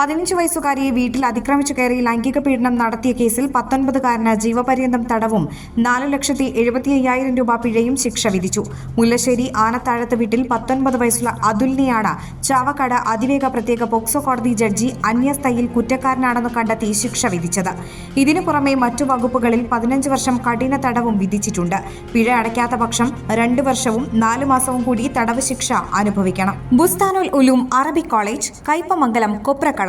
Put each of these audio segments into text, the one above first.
പതിനഞ്ച് വയസ്സുകാരിയെ വീട്ടിൽ അതിക്രമിച്ചു കയറി ലൈംഗിക പീഡനം നടത്തിയ കേസിൽ പത്തൊൻപതുകാരന് ജീവപര്യന്തം തടവും നാല് ലക്ഷത്തി എഴുപത്തി അയ്യായിരം രൂപ പിഴയും ശിക്ഷ വിധിച്ചു. മുല്ലശ്ശേരി ആനത്താഴത്ത് വീട്ടിൽ പത്തൊൻപത് വയസ്സുള്ള അതുലിനെയാണ് ചാവക്കാട് അതിവേഗ പ്രത്യേക പോക്സോ കോടതി ജഡ്ജി അന്യസ്ഥയിൽ കുറ്റക്കാരനാണെന്ന് കണ്ടെത്തി ശിക്ഷ വിധിച്ചത്. ഇതിനു പുറമെ മറ്റു വകുപ്പുകളിൽ പതിനഞ്ച് വർഷം കഠിന തടവും വിധിച്ചിട്ടുണ്ട്. പിഴ അടയ്ക്കാത്ത പക്ഷം രണ്ടു വർഷവും നാലു മാസവും കൂടി തടവ് ശിക്ഷ അനുഭവിക്കണം. Bustanul Uloom Arabic college Kaipamangalam Koprakkalam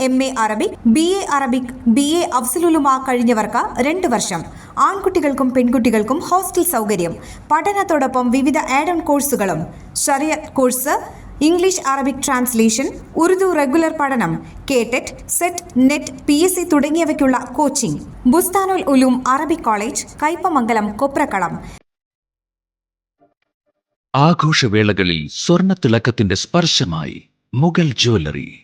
M A Arabic B A Arabic B A Afzal-ul-Ulama കഴിഞ്ഞവർക്ക് രണ്ട് വർഷം. ആൺകുട്ടികൾക്കും പെൺകുട്ടികൾക്കും ഹോസ്റ്റൽ സൗകര്യം. പഠനത്തോടൊപ്പം വിവിധ ആഡ് ഓൺ കോഴ്സുകളും ഷറിയ course English Arabic translation Urdu regular പഠനം KTET SET NET P S C തുടങ്ങിയവയ്ക്കുള്ള coaching Bustanul Uloom Arabic college Kaipamangalam Koprakkalam. ആഘോഷവേളകളിൽ സ്വർണ തിളക്കത്തിന്റെ സ്പർശമായി മുഗൾ ജ്വല്ലറി.